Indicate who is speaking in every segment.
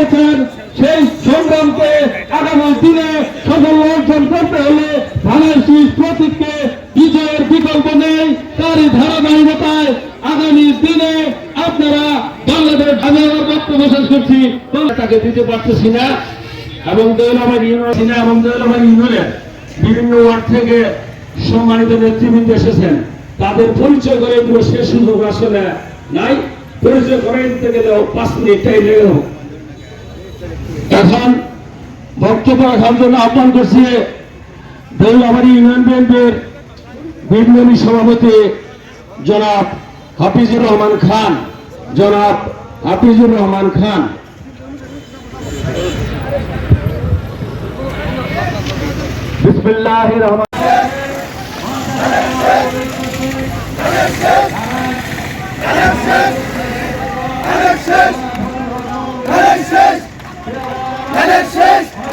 Speaker 1: করেছেন, সেই সংগ্রামকে আগামী দিনে সাফল্য অর্জন করতে হলে ধানের শীষ প্রতীককে বিজয়ের বিকল্প নেই। তারই ধারাবাহিকতায় আগামী দিনে আপনারা বাংলাদেশ আমি বক্তব্য শেষ করছি। তাকে দিতে পারতেছি না। এবং দৌলাবাড়ি ইউনিয়ন এবং দৌলাবাড়ি ইউনিয়নের বিভিন্ন ওয়ার্ড থেকে সম্মানিত নেতৃবৃন্দ এসেছেন। তাদের পরিচয় করে দিব সে সুযোগ আসলে নাই। পরিচয় করে দিতে গেলেও পাঁচ মিনিট টাইম লেগে বক্তব্য রাখার জন্য আহ্বান করছে দৌলাবাড়ি ইউনিয়ন বিএনপির বিপ্লবী সভাপতি জনাব হাফিজুর রহমান খান। জনাব হাফিজুর রহমান খান। বিসমিল্লাহ রহমান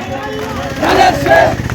Speaker 2: Alexis! Alexis!